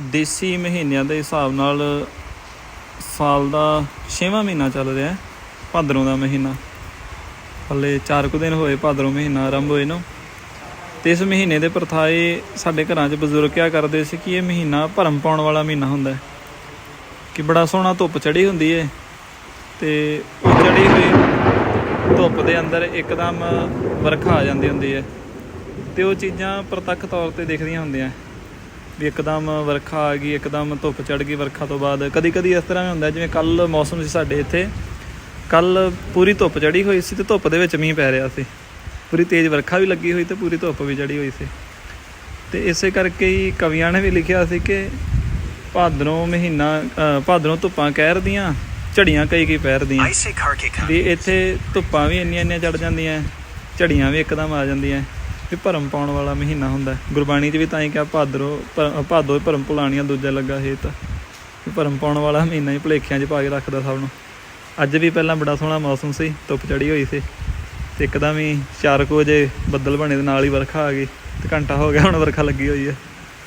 ਦੇਸੀ ਮਹੀਨਿਆਂ ਦੇ ਹਿਸਾਬ ਨਾਲ ਸਾਲ ਦਾ 6ਵਾਂ ਮਹੀਨਾ ਚੱਲ ਰਿਹਾ ਹੈ, ਭਾਦਰੋਂ ਦਾ ਮਹੀਨਾ। ਹਲੇ 4 ਕੁ ਦਿਨ ਹੋਏ ਭਾਦਰੋਂ ਮਹੀਨਾ ਆਰੰਭ ਹੋਏ ਨੂੰ। ਤੇ ਇਸ ਮਹੀਨੇ ਦੇ ਪ੍ਰਥਾਏ ਸਾਡੇ ਘਰਾਂ 'ਚ ਬਜ਼ੁਰਗ ਕਿਆ ਕਰਦੇ ਸੀ ਕਿ ਇਹ ਮਹੀਨਾ ਭਰਮ ਪਾਉਣ ਵਾਲਾ ਮਹੀਨਾ ਹੁੰਦਾ ਹੈ। ਕਿ ਬੜਾ ਸੋਹਣਾ ਧੁੱਪ ਚੜੀ ਹੁੰਦੀ ਏ ਤੇ ਉਹ ਚੜੀ ਹੋਈ ਧੁੱਪ ਦੇ ਅੰਦਰ ਇੱਕਦਮ ਵਰਖਾ ਆ ਜਾਂਦੀ ਹੁੰਦੀ ਹੈ ਤੇ ਉਹ ਚੀਜ਼ਾਂ ਪ੍ਰਤੱਖ ਤੌਰ ਤੇ ਦਿਖਦੀਆਂ ਹੁੰਦੀਆਂ। ਵੀ ਇੱਕਦਮ ਵਰਖਾ ਆ ਗਈ ਇੱਕਦਮ ਧੁੱਪ ਚੜ ਗਈ ਵਰਖਾ ਤੋਂ ਬਾਅਦ। ਕਦੀ ਕਦੀ ਇਸ ਤਰ੍ਹਾਂ ਵੀ ਹੁੰਦਾ ਜਿਵੇਂ ਕੱਲ ਮੌਸਮ ਸੀ ਸਾਡੇ ਇੱਥੇ ਕੱਲ ਪੂਰੀ ਧੁੱਪ ਚੜੀ ਹੋਈ ਸੀ ਤੇ ਧੁੱਪ ਦੇ ਵਿੱਚ ਮੀਂਹ ਪੈ ਰਿਹਾ ਸੀ। ਪੂਰੀ ਤੇਜ਼ ਵਰਖਾ ਵੀ ਲੱਗੀ ਹੋਈ ਤੇ ਪੂਰੀ ਧੁੱਪ ਵੀ ਚੜੀ ਹੋਈ ਸੀ। ਤੇ ਇਸੇ ਕਰਕੇ ਹੀ ਕਵੀਆਂ ਨੇ ਵੀ ਲਿਖਿਆ ਸੀ ਕਿ ਭਾਦਰੋਂ ਮਹੀਨਾ ਭਾਦਰੋਂ ਧੁੱਪਾਂ ਕਹਿਰ ਦੀਆਂ ਝੜੀਆਂ ਕਈ ਕਈ ਪੈਰ ਦੀਆਂ। ਵੀ ਇੱਥੇ ਧੁੱਪਾਂ ਵੀ ਇੰਨੀਆਂ ਇੰਨੀਆਂ ਚੜ ਜਾਂਦੀਆਂ ਝੜੀਆਂ ਵੀ ਇੱਕਦਮ ਆ ਜਾਂਦੀਆਂ। ਵੀ ਭਰਮ ਪਾਉਣ ਵਾਲਾ ਮਹੀਨਾ ਹੁੰਦਾ। ਗੁਰਬਾਣੀ 'ਚ ਵੀ ਤਾਂ ਹੀ ਕਿਹਾ, ਭਾਦਰੋਂ ਭ- ਭਾਦੋ ਭਰਮ ਭੁਲਾਣੀਆਂ ਦੂਜਾ ਲੱਗਾ ਹੇਤ। ਵੀ ਭਰਮ ਪਾਉਣ ਵਾਲਾ ਮਹੀਨਾ ਹੀ ਭੁਲੇਖਿਆਂ 'ਚ ਪਾ ਕੇ ਰੱਖਦਾ ਸਭ ਨੂੰ। ਅੱਜ ਵੀ ਪਹਿਲਾਂ ਬੜਾ ਸੋਹਣਾ ਮੌਸਮ ਸੀ, ਧੁੱਪ ਚੜੀ ਹੋਈ ਸੀ। ਤੇ ਇੱਕਦਮ ਹੀ 4 ਵਜੇ ਬੱਦਲ ਬਣੇ ਦੇ ਨਾਲ ਹੀ ਵਰਖਾ ਆ ਗਈ। ਤੇ ਘੰਟਾ ਹੋ ਗਿਆ, ਹੁਣ ਵਰਖਾ ਲੱਗੀ ਹੋਈ ਹੈ